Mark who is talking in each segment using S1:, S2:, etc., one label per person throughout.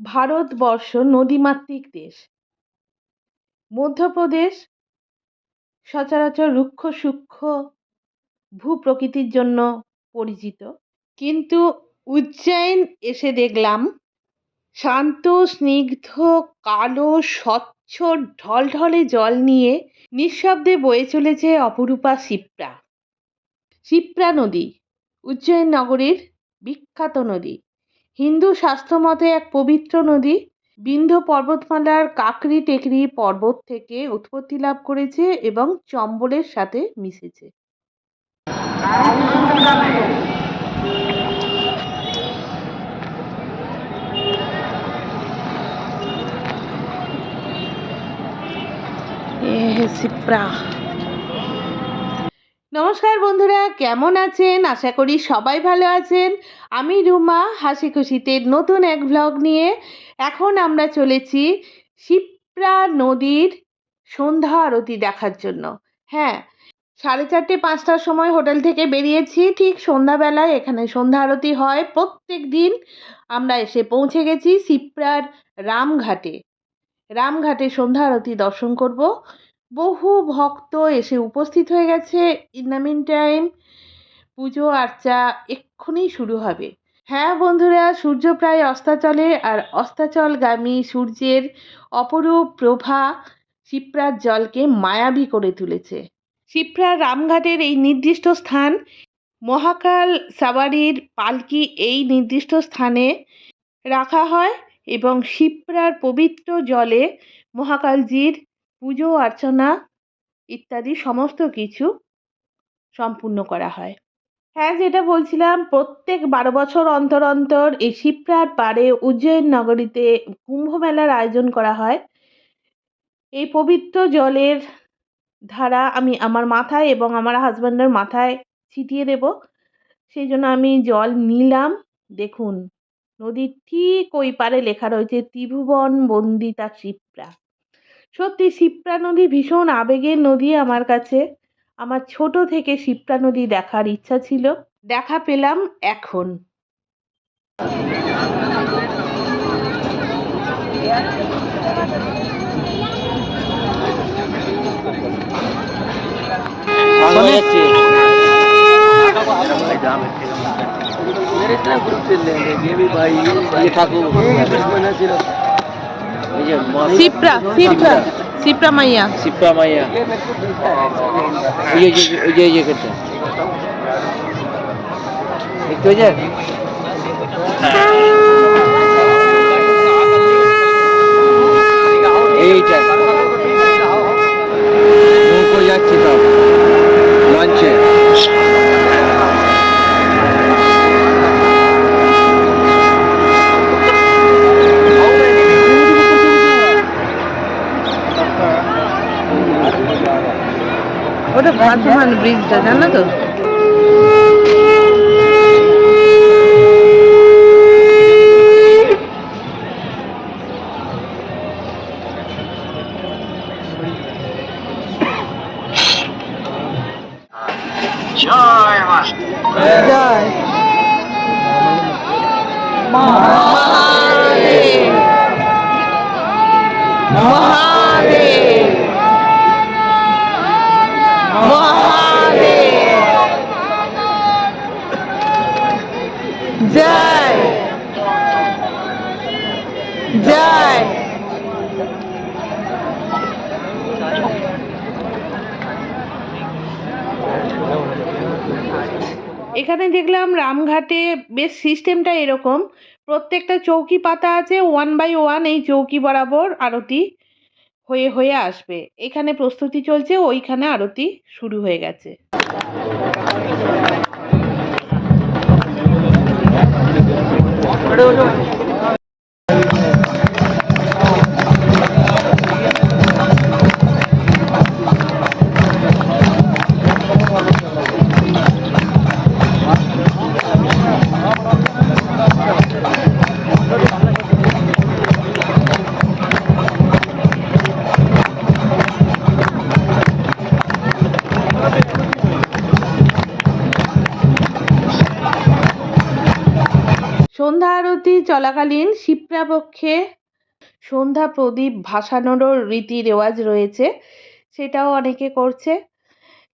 S1: ভারতবর্ষ নদীমাতৃক দেশ। মধ্যপ্রদেশ সচরাচর রুক্ষ সূক্ষ্ম ভূপ্রকৃতির জন্য পরিচিত। কিন্তু উজ্জয়ন এসে দেখলাম, শান্ত, স্নিগ্ধ, কালো, স্বচ্ছ, ঢলঢলে জল নিয়ে নিঃশব্দে বয়ে চলেছে অপরূপা শিপ্রা। শিপ্রা নদী, উজ্জয়ন নগরীর বিখ্যাত নদী। হিন্দু শাস্ত্রমতে এক পবিত্র নদী। বিন্ধ্য পর্বতমালার কাকরি টেকরি পর্বত থেকে উৎপত্তি লাভ করেছে এবং চম্বলের সাথে মিশেছে। সিপ্রা নমস্কার বন্ধুরা, কেমন আছেন? আশা করি সবাই ভালো আছেন। আমি রুমা, হাসি খুশিতে নতুন এক ভ্লগ নিয়ে। এখন আমরা চলেছি শিপ্রা নদীর সন্ধ্যা আরতি দেখার জন্য। হ্যাঁ সাড়ে চারটে, পাঁচটার সময় হোটেল থেকে বেরিয়েছি। ঠিক সন্ধ্যাবেলায় এখানে সন্ধ্যা আরতি হয়। প্রত্যেক দিন আমরা এসে পৌঁছে গেছি শিপ্রার রামঘাটে। রামঘাটে সন্ধ্যা আরতি দর্শন করব। বহু ভক্ত এসে উপস্থিত হয়ে গেছে। ইন দ্য টাইম পুজো আর্চা এক্ষুনি শুরু হবে। হ্যাঁ বন্ধুরা, সূর্য প্রায় অস্তাচলে আর অস্তাচলগামী সূর্যের অপরূপ প্রভা শিপ্রার জলকে মায়াবী করে তুলেছে। শিপ্রার রামঘাটের এই নির্দিষ্ট স্থান, মহাকাল সাবারির পালকি এই নির্দিষ্ট স্থানে রাখা হয় এবং শিপ্রার পবিত্র জলে মহাকালজির পুজো, অর্চনা ইত্যাদি সমস্ত কিছু সম্পূর্ণ করা হয়। হ্যাঁ যেটা বলছিলাম, প্রত্যেক বারো বছর অন্তর অন্তর এই শিপ্রার পাড়ে উজ্জয়ন নগরীতে কুম্ভ মেলার আয়োজন করা হয়। এই পবিত্র জলের ধারা আমি আমার মাথায় এবং আমার হাজব্যান্ডের মাথায় ছিটিয়ে দেব। সেই জন্য আমি জল নিলাম। দেখুন, নদীর ঠিক ওই পারে লেখা রয়েছে, ত্রিভুবন বন্দিতা শিপ্রা সত্যি শিপ্রা নদী ভীষণ আবেগের নদী আমার কাছে আমার ছোট থেকে শিপ্রা নদী দেখার ইচ্ছা ছিল দেখা পেলাম এখন
S2: ভালো যাচ্ছে
S3: मेरे इतना ग्रुप चल रहे हैं ये भी भाई ये भी भाई
S2: ये ठाकुर
S1: সিপ্রা সিপ্রা সিপ্রা মাইয়া।
S2: সিপ্রা মাইয়া। ওই যে ওই যে করতে একটু যে।
S1: হ্যাঁ। বর্ধমান ব্রিজটা জানো তো? জয়। মহাদেব। মহাদেব মহাদেব জয় জয় এখানে দেখলাম রামঘাটে বেশ সিস্টেমটা এরকম। প্রত্যেকটা চৌকি পাতা আছে ওয়ান বাই ওয়ান এই চৌকি বরাবর আরতি হয়ে হয়ে আসবে। এখানে প্রস্তুতি চলছে ওইখানে আরতি শুরু হয়ে গেছে। সন্ধ্যা আরতি চলাকালীন শিপ্রা শিপ্রাপক্ষে সন্ধ্যা প্রদীপ ভাসানোরও রীতি রেওয়াজ রয়েছে, সেটাও অনেকে করছে।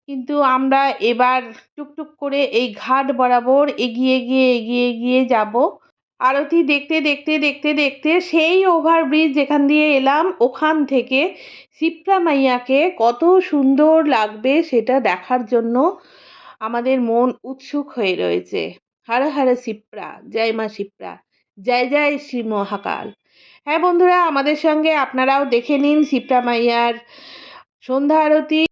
S1: কিন্তু আমরা এবার টুকটুক করে এই ঘাট বরাবর এগিয়ে গিয়ে এগিয়ে গিয়ে যাব। আরতি দেখতে দেখতে দেখতে দেখতে সেই ওভারব্রিজ যেখান দিয়ে এলাম, ওখান থেকে শিপ্রা মাইয়াকে কত সুন্দর লাগবে সেটা দেখার জন্য আমাদের মন উৎসুক হয়ে রয়েছে। হর হর শিপ্রা, জয় মা শিপ্রা, জয় জয় শ্রী মহাকাল। হ্যাঁ বন্ধুরা, আমাদের সঙ্গে আপনারাও দেখে নিন শিপ্রা মাইয়ার সন্ধ্যা আরতি।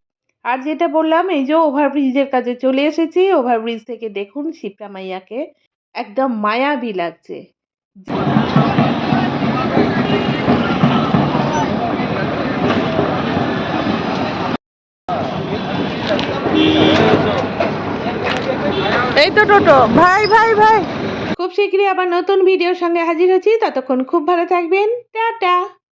S1: আর যেটা বললাম, এই যে ওভারব্রিজের কাছে চলে এসেছি ওভারব্রিজ থেকে দেখুন শিপ্রা মাইয়াকে। একদম মায়াবী লাগছে। এই তো টোটো। ভাই ভাই ভাই। খুব শীঘ্রই আবার নতুন ভিডিওর সঙ্গে হাজির হচ্ছি। ততক্ষণ খুব ভালো থাকবেন। টাটা।